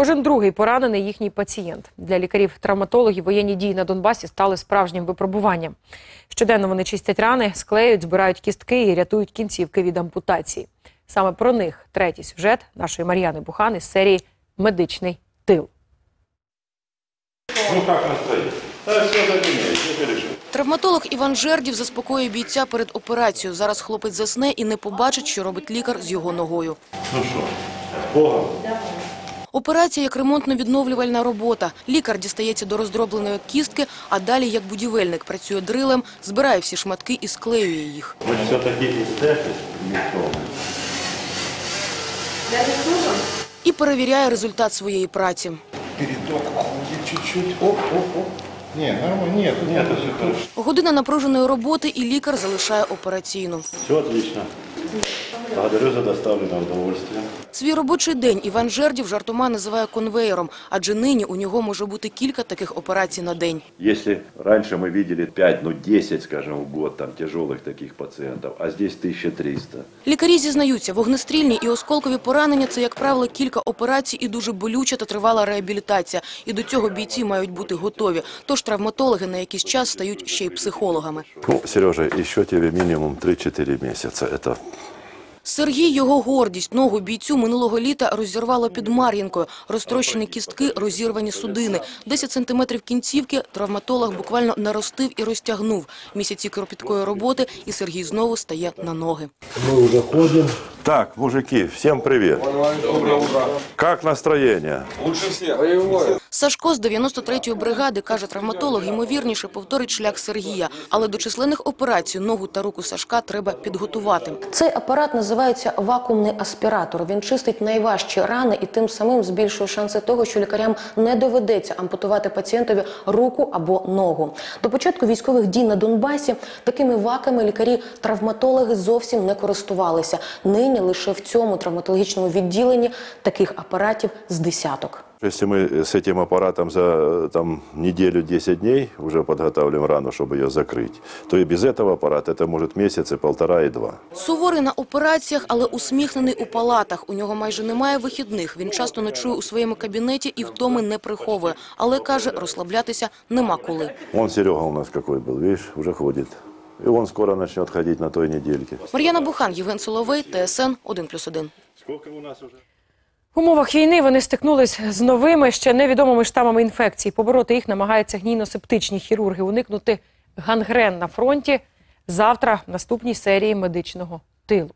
Кожен другий поранений їхній пацієнт. Для лікарів-травматологів воєнні дії на Донбасі стали справжнім випробуванням. Щоденно вони чистять рани, склеюють, збирають кістки і рятують кінцівки від ампутації. Саме про них третій сюжет нашої Мар'яни Бухан із серії Медичний тил. Ну все задумает. Травматолог Іван Жердів заспокоює бійця перед операцією. Зараз хлопець засне і не побачить, що робить лікар з його ногою. Ну что, с Богом? Операція як ремонтно-відновлювальна робота. Лікар дістається до роздробленої кістки, а далі, як будівельник, працює дрилем, збирає всі шматки і склеює їх. Вы все-таки эстеты, никто. І перевіряє результат своєї праці. передок уходит чуть-чуть. Оп, оп, оп. Не, нормально, нет, тут Нет, все хорошо. Година напруженої роботи, і лікар залишає операційну. Все отлично. Благодарю за доставленное удовольствие. Свій робочий день Іван Жердів жартома називає конвеєром, адже нині у нього може бути кілька таких операцій на день. Если раньше мы видели 5, ну 10, скажем, в год там тяжелых таких пациентов, а здесь 1300. Лікарі зізнаються, вогнестрільні і осколкові поранення – це, як правило, кілька операцій і дуже болюча та тривала реабілітація. І до цього бійці мають бути готові. Тож травматологи на якийсь час стають ще й психологами. Ну, Сережа, еще тебе минимум 3-4 месяца. Это Сергій – його гордість. Ногу бійцю минулого літа розірвало під Мар'їнкою. Розтрощені кістки, розірвані судини. 10 сантиметрів кінцівки травматолог буквально наростив і розтягнув. Місяці кропіткої роботи, і Сергій знову стає на ноги. Так, мужики, всем привет. Как настроение? Сашко з 93-ї бригади, каже травматолог, ймовірніше повторить шлях Сергія. Але до численних операцій ногу та руку Сашка треба підготувати. Цей апарат називається вакуумний аспіратор. Він чистить найважчі рани і тим самим збільшує шанси того, що лікарям не доведеться ампутувати пацієнтові руку або ногу. До початку військових дій на Донбасі такими ваками лікарі-травматологи зовсім не користувалися. Нині лише в цьому травматологічному відділенні таких апаратів з десяток. Если мы с этим аппаратом за э, там, неделю-10 дней уже подготавливаем рану, чтобы ее закрыть, то и без этого аппарата это может месяц, и полтора, и два. Суворий на операціях, але усміхнений у палатах. У нього майже немає вихідних. Він часто ночує у своєму кабінеті і втоми не приховує. Але, каже, розслаблятися нема коли. Вон Серега у нас какой был, видишь, уже ходит. И он скоро начнет ходить на той недельке. Мар'яна Бухан, Євген Соловей, ТСН 1+,1. Сколько у нас уже? В умовах війни вони стикнулись з новими, ще невідомими штамами інфекцій. Побороти їх намагаються гнійно-септичні хірурги, уникнути гангрен на фронті. Завтра в наступній серії медичного тилу.